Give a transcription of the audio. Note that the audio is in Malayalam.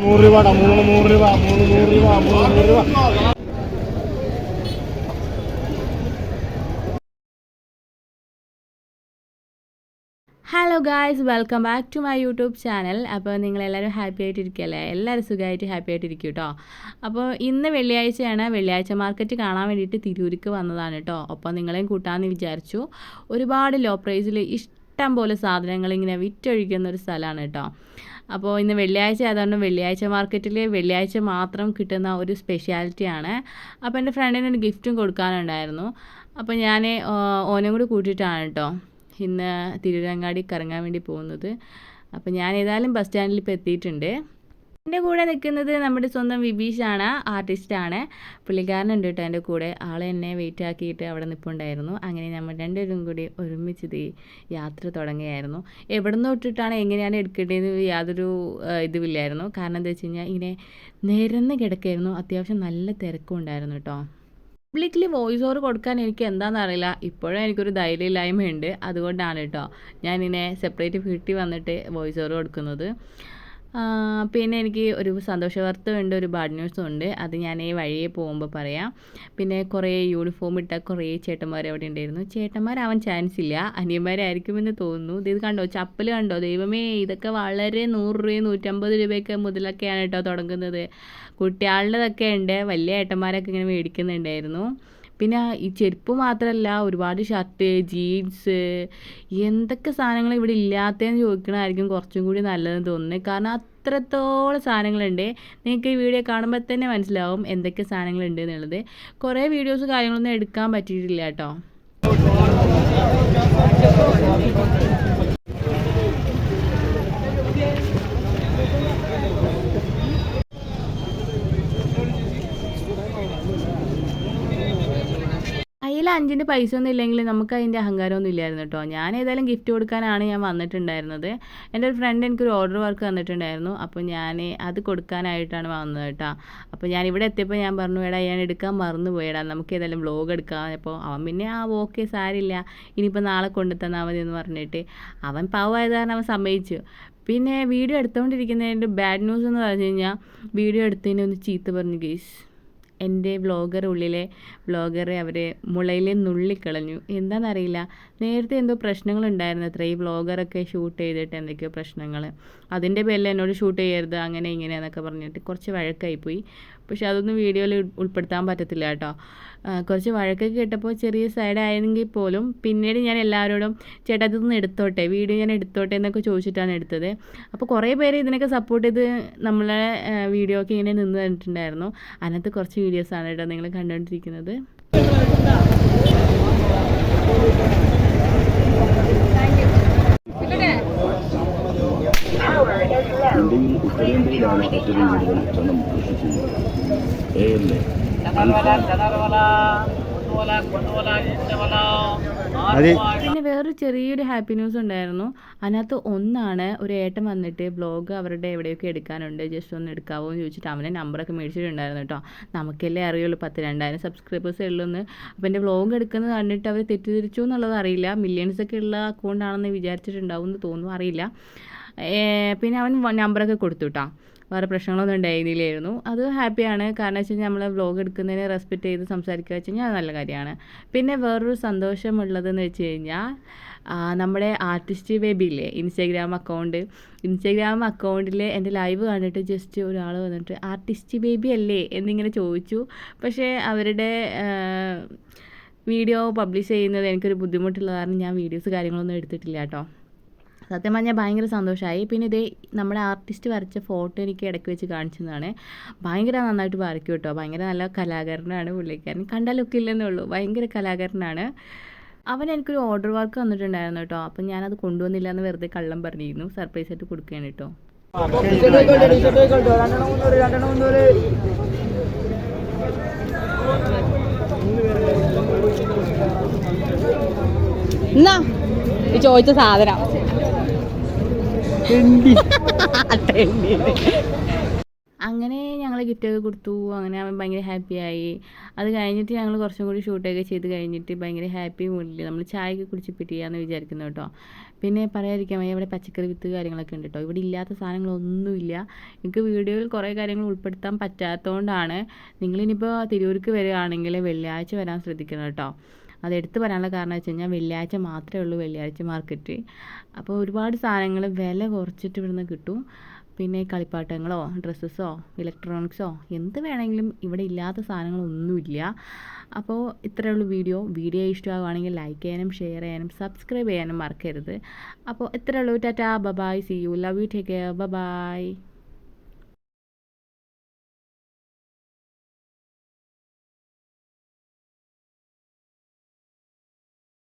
നൂറ് രൂപ മൂന്ന് നൂറ് രൂപ മൂന്ന് നൂറ് രൂപ മൂന്ന് നൂറ് രൂപ. Hello guys welcome back to my YouTube channel അപ്പോൾ നിങ്ങളെല്ലാവരും ഹാപ്പി ആയിട്ടിരിക്കുകയല്ലേ എല്ലാവരും സുഖമായിട്ട് ഹാപ്പി ആയിട്ടിരിക്കും കേട്ടോ അപ്പോൾ ഇന്ന് വെള്ളിയാഴ്ചയാണ്. വെള്ളിയാഴ്ച മാർക്കറ്റ് കാണാൻ വേണ്ടിയിട്ട് തിരൂർക്ക് വന്നതാണ് കേട്ടോ അപ്പോൾ നിങ്ങളെയും കൂട്ടാമെന്ന് വിചാരിച്ചു. ഒരുപാട് ലോ പ്രൈസിൽ ഇഷ്ടം പോലെ സാധനങ്ങൾ ഇങ്ങനെ വിറ്റൊഴിക്കുന്ന ഒരു സ്ഥലമാണ് കേട്ടോ. അപ്പോൾ ഇന്ന് വെള്ളിയാഴ്ച ആയതുകൊണ്ട് വെള്ളിയാഴ്ച മാർക്കറ്റിൽ വെള്ളിയാഴ്ച മാത്രം കിട്ടുന്ന ഒരു സ്പെഷ്യാലിറ്റിയാണ് അപ്പോൾ എന്റെ ഫ്രണ്ടിന് ഒരു ഗിഫ്റ്റും കൊടുക്കാനുണ്ടായിരുന്നു. അപ്പോൾ ഞാൻ ഓനും കൂടി കൂട്ടിയിട്ടാണ് കേട്ടോ ഇന്ന് തിരുരങ്ങാടി കറങ്ങാൻ വേണ്ടി പോകുന്നത്. അപ്പോൾ ഞാൻ ഏതായാലും ബസ് സ്റ്റാൻഡിൽ ഇപ്പോൾ എത്തിയിട്ടുണ്ട്. എന്റെ കൂടെ നിൽക്കുന്നത് നമ്മുടെ സ്വന്തം വിബീഷാണ് ആർട്ടിസ്റ്റാണ്. പുള്ളിക്കാരനുണ്ട് കേട്ടോ എന്റെ കൂടെ. ആൾ എന്നെ വെയിറ്റ് ആക്കിയിട്ട് അവിടെ നിൽപ്പുണ്ടായിരുന്നു അങ്ങനെ നമ്മൾ രണ്ടുപേരും കൂടി ഒരുമിച്ച് ഇത് യാത്ര തുടങ്ങിയായിരുന്നു എവിടെ നിന്ന് തൊട്ടിട്ടാണ് എങ്ങനെയാണ് എടുക്കേണ്ടതെന്ന് യാതൊരു ഇതുമില്ലായിരുന്നു. കാരണം എന്താ വെച്ച് കഴിഞ്ഞാൽ ഇങ്ങനെ നിരന്ന് കിടക്കായിരുന്നു. അത്യാവശ്യം നല്ല തിരക്കും ഉണ്ടായിരുന്നു കേട്ടോ. പബ്ലിക്കലി വോയിസ് ഓവർ കൊടുക്കാൻ എനിക്ക് എന്താണെന്ന് അറിയില്ല. ഇപ്പോഴും എനിക്കൊരു ധൈര്യമില്ലായ്മയുണ്ട്. അതുകൊണ്ടാണ് കേട്ടോ ഞാനിങ്ങനെ സെപ്പറേറ്റ് വീട്ടിൽ വന്നിട്ട് വോയിസ് ഓവർ കൊടുക്കുന്നത്. പിന്നെ എനിക്ക് ഒരു സന്തോഷ വാർത്തയുണ്ട് ഒരു ബാഡ് ന്യൂസും ഉണ്ട്. അത് ഞാൻ ഈ വഴിയെ പോകുമ്പോൾ പറയാം. പിന്നെ കുറേ യൂണിഫോം ഇട്ട കുറേ ചേട്ടന്മാർ അവിടെ ഉണ്ടായിരുന്നു. ചേട്ടന്മാരാവാൻ ചാൻസ് ഇല്ല. അനിയന്മാരായിരിക്കുമെന്ന് തോന്നുന്നു. ഇത് കണ്ടോ? ചപ്പൽ കണ്ടോ? ദൈവമേ ഇതൊക്കെ വളരെ നൂറ് രൂപ നൂറ്റമ്പത് രൂപയൊക്കെ മുതലൊക്കെയാണ് കേട്ടോ തുടങ്ങുന്നത്. കുട്ടികളുടെതൊക്കെ ഉണ്ട്. വലിയ ഏട്ടന്മാരൊക്കെ ഇങ്ങനെ മേടിക്കുന്നുണ്ടായിരുന്നു. പിന്നെ ഈ ചെരുപ്പ് മാത്രമല്ല ഒരുപാട് ഷർട്ട് ജീൻസ് എന്തൊക്കെ സാധനങ്ങൾ ഇവിടെ ഇല്ലാത്തതെന്ന് ചോദിക്കണമായിരിക്കും കുറച്ചും കൂടി നല്ലതെന്ന് തോന്നുന്നത്. കാരണം അത്രത്തോളം സാധനങ്ങളുണ്ട്. നിങ്ങൾക്ക് ഈ വീഡിയോ കാണുമ്പോൾ തന്നെ മനസ്സിലാവും എന്തൊക്കെ സാധനങ്ങളുണ്ട് എന്നുള്ളത്. കുറേ വീഡിയോസ് കാര്യങ്ങളൊന്നും എടുക്കാൻ പറ്റിയിട്ടില്ല കേട്ടോ. കയ്യിൽ അഞ്ചിന്റെ പൈസ ഒന്നും ഇല്ലെങ്കിൽ നമുക്ക് അതിന്റെ അഹങ്കാരമൊന്നും ഇല്ലായിരുന്നു കേട്ടോ. ഞാൻ ഏതായാലും ഗിഫ്റ്റ് കൊടുക്കാനാണ് ഞാൻ വന്നിട്ടുണ്ടായിരുന്നത്. എന്റെ ഒരു ഫ്രണ്ട് എനിക്കൊരു ഓർഡർ വർക്ക് തന്നിട്ടുണ്ടായിരുന്നു. അപ്പോൾ ഞാൻ അത് കൊടുക്കാനായിട്ടാണ് വന്നത് കേട്ടോ. അപ്പോൾ ഞാൻ ഇവിടെ എത്തിയപ്പോൾ ഞാൻ പറഞ്ഞു എടാ ഞാൻ എടുക്കാൻ മറന്നു പോയടാ. നമുക്ക് ഏതായാലും വ്ലോഗ് എടുക്കാം. അപ്പോൾ അവൻ പിന്നെ ആ ഓക്കെ സാരില്ല. ഇനിയിപ്പോൾ നാളെ കൊണ്ടു തന്നാൽ മതി എന്ന് പറഞ്ഞിട്ട് അവൻ പാവമായത് കാരണം അവൻ സമ്മതിച്ചു. പിന്നെ വീഡിയോ എടുത്തുകൊണ്ടിരിക്കുന്നതിന്റെ ബാഡ് ന്യൂസ് എന്ന് പറഞ്ഞു കഴിഞ്ഞാൽ വീഡിയോ എടുത്തതിന് ഒന്ന് ചീത്ത പറഞ്ഞു ഗേസ് എന്റെ വ്ളോഗർ ഉള്ളിലെ വ്ളോഗറെ അവർ മുളയിൽ നുള്ളിക്കളഞ്ഞു. എന്താണെന്നറിയില്ല നേരത്തെ എന്തോ പ്രശ്നങ്ങളുണ്ടായിരുന്നു അത്ര. ഈ വ്ളോഗറൊക്കെ ഷൂട്ട് ചെയ്തിട്ട് എന്തൊക്കെയോ പ്രശ്നങ്ങൾ അതിന്റെ പേരിൽ എന്നോട് ഷൂട്ട് ചെയ്യരുത് അങ്ങനെ ഇങ്ങനെ എന്നൊക്കെ പറഞ്ഞിട്ട് കുറച്ച് വഴക്കായിപ്പോയി. പക്ഷെ അതൊന്നും വീഡിയോയിൽ ഉൾപ്പെടുത്താൻ പറ്റത്തില്ല കേട്ടോ. കുറച്ച് വഴക്കൊക്കെ കേട്ടപ്പോൾ ചെറിയ സൈഡ് ആയെങ്കിൽ പോലും പിന്നീട് ഞാൻ എല്ലാവരോടും ചേട്ടാ ഇതൊന്ന് എടുത്തോട്ടെ വീഡിയോ ഞാൻ എടുത്തോട്ടെ എന്നൊക്കെ ചോദിച്ചിട്ടാണ് എടുത്തത്. അപ്പോൾ കുറേ പേര് ഇതിനൊക്കെ സപ്പോർട്ട് ചെയ്ത് നമ്മളെ വീഡിയോ ഒക്കെ ഇങ്ങനെ നിന്ന് തന്നിട്ടുണ്ടായിരുന്നു അതിനകത്ത് കുറച്ച് വീഡിയോസാണ് കേട്ടോ നിങ്ങൾ കണ്ടുകൊണ്ടിരിക്കുന്നത്. എ അത് പിന്നെ വേറൊരു ചെറിയൊരു ഹാപ്പി ന്യൂസ് ഉണ്ടായിരുന്നു. അതിനകത്ത് ഒന്നാണ് ഒരു ഏട്ടൻ വന്നിട്ട് ബ്ലോഗ് അവരുടെ എവിടെയൊക്കെ എടുക്കാനുണ്ട്. ജസ്റ്റ് ഒന്ന് എടുക്കാവോ എന്ന് ചോദിച്ചിട്ട് അവനെ നമ്പറൊക്കെ മേടിച്ചിട്ടുണ്ടായിരുന്നു കേട്ടോ നമുക്കല്ലേ അറിയുള്ളൂ പത്ത് രണ്ടായിരം സബ്സ്ക്രൈബേഴ്സേ ഉള്ളൂ എന്ന്. അപ്പോൾ എന്റെ ബ്ലോഗ് എടുക്കുന്നത് കണ്ടിട്ട് അവർ തെറ്റിദ്ധരിച്ചു എന്നുള്ളത് അറിയില്ല. മില്യൺസൊക്കെ ഉള്ള അക്കൗണ്ടാണെന്ന് വിചാരിച്ചിട്ടുണ്ടാവും എന്ന് തോന്നുന്നു. അറിയില്ല. പിന്നെ അവൻ നമ്പറൊക്കെ കൊടുത്തു കേട്ടോ വേറെ പ്രശ്നങ്ങളൊന്നും ഉണ്ടായിരുന്നില്ലായിരുന്നു. അത് ഹാപ്പിയാണ്. കാരണം വെച്ച് കഴിഞ്ഞാൽ നമ്മൾ വ്ലോഗ് എടുക്കുന്നതിനെ റെസ്പെക്റ്റ് ചെയ്ത് സംസാരിക്കുക വെച്ച് കഴിഞ്ഞാൽ നല്ല കാര്യമാണ്. പിന്നെ വേറൊരു സന്തോഷമുള്ളതെന്ന് വെച്ച് കഴിഞ്ഞാൽ നമ്മുടെ ആർട്ടിസ്റ്റ് ബേബി ഇല്ലേ ഇൻസ്റ്റാഗ്രാം അക്കൗണ്ട് ഇൻസ്റ്റാഗ്രാം അക്കൗണ്ടിൽ എന്റെ ലൈവ് കണ്ടിട്ട് ജസ്റ്റ് ഒരാൾ വന്നിട്ട് ആർട്ടിസ്റ്റ് ബേബി അല്ലേ? എന്നിങ്ങനെ ചോദിച്ചു. പക്ഷേ അവരുടെ വീഡിയോ പബ്ലിഷ് ചെയ്യുന്നത് എനിക്കൊരു ബുദ്ധിമുട്ടുള്ള കാരണം ഞാൻ വീഡിയോസ് കാര്യങ്ങളൊന്നും എടുത്തിട്ടില്ല കേട്ടോ. സത്യം പറഞ്ഞാൽ ഭയങ്കര സന്തോഷമായി പിന്നെ ഇതേ നമ്മുടെ ആർട്ടിസ്റ്റ് വരച്ച ഫോട്ടോ എനിക്ക് ഇടയ്ക്ക് വെച്ച് കാണിച്ചതാണ്. ഭയങ്കര നന്നായിട്ട് വരയ്ക്കും കേട്ടോ ഭയങ്കര നല്ല കലാകാരനാണ് പുള്ളിക്കാരൻ. കണ്ട ഇല്ലെന്നേ ഉള്ളൂ. ഭയങ്കര കലാകാരനാണ്. അവൻ എനിക്കൊരു ഓർഡർ വർക്ക് വന്നിട്ടുണ്ടായിരുന്നു കേട്ടോ അപ്പം ഞാനത് കൊണ്ടുവന്നില്ല എന്ന് വെറുതെ കള്ളം പറഞ്ഞിരുന്നു. സർപ്രൈസ് ആയിട്ട് കൊടുക്കുകയാണ് കേട്ടോ ചോദിച്ച സാധനം. അങ്ങനെ ഞങ്ങൾ ഗിഫ്റ്റൊക്കെ കൊടുത്തു. അങ്ങനെ അവൻ ഭയങ്കര ആയി. അത് കഴിഞ്ഞിട്ട് ഞങ്ങൾ കുറച്ചും കൂടി ഷൂട്ടൊക്കെ ചെയ്ത് കഴിഞ്ഞിട്ട് ഭയങ്കര ഹാപ്പി മൂഡിൽ നമ്മൾ ചായയൊക്കെ കുടിച്ച് പിരിയാന്ന് വിചാരിക്കുന്നു കേട്ടോ. പിന്നെ പറയാതിരിക്കാൻ വയ്യ. ഇവിടെ പച്ചക്കറി വിത്ത് കാര്യങ്ങളൊക്കെ ഉണ്ട് കേട്ടോ ഇവിടെ ഇല്ലാത്ത സാധനങ്ങളൊന്നുമില്ല. എനിക്ക് വീഡിയോയിൽ കുറേ കാര്യങ്ങൾ ഉൾപ്പെടുത്താൻ പറ്റാത്തതുകൊണ്ടാണ് നിങ്ങളിനിപ്പോൾ തിരൂർക്ക് വരികയാണെങ്കിൽ വെള്ളിയാഴ്ച വരാൻ ശ്രദ്ധിക്കണം കേട്ടോ അത് എടുത്തു പറയാനുള്ള കാരണം വെച്ച് കഴിഞ്ഞാൽ വെള്ളിയാഴ്ച മാത്രമേ ഉള്ളൂ വെള്ളിയാഴ്ച മാർക്കറ്റ് അപ്പോൾ ഒരുപാട് സാധനങ്ങൾ വില കുറച്ചിട്ട് ഇവിടുന്ന് കിട്ടും. പിന്നെ കളിപ്പാട്ടങ്ങളോ ഡ്രസ്സസോ ഇലക്ട്രോണിക്സോ എന്ത് വേണമെങ്കിലും ഇവിടെ ഇല്ലാത്ത സാധനങ്ങളൊന്നുമില്ല. അപ്പോൾ ഇത്രയേ ഉള്ളൂ വീഡിയോ. വീഡിയോ ഇഷ്ടമാവുകയാണെങ്കിൽ ലൈക്ക് ചെയ്യാനും ഷെയർ ചെയ്യാനും സബ്സ്ക്രൈബ് ചെയ്യാനും മറക്കരുത്. അപ്പോൾ ഇത്രയേ ഉള്ളൂ. Tata. Bye bye see you love you take care bye bye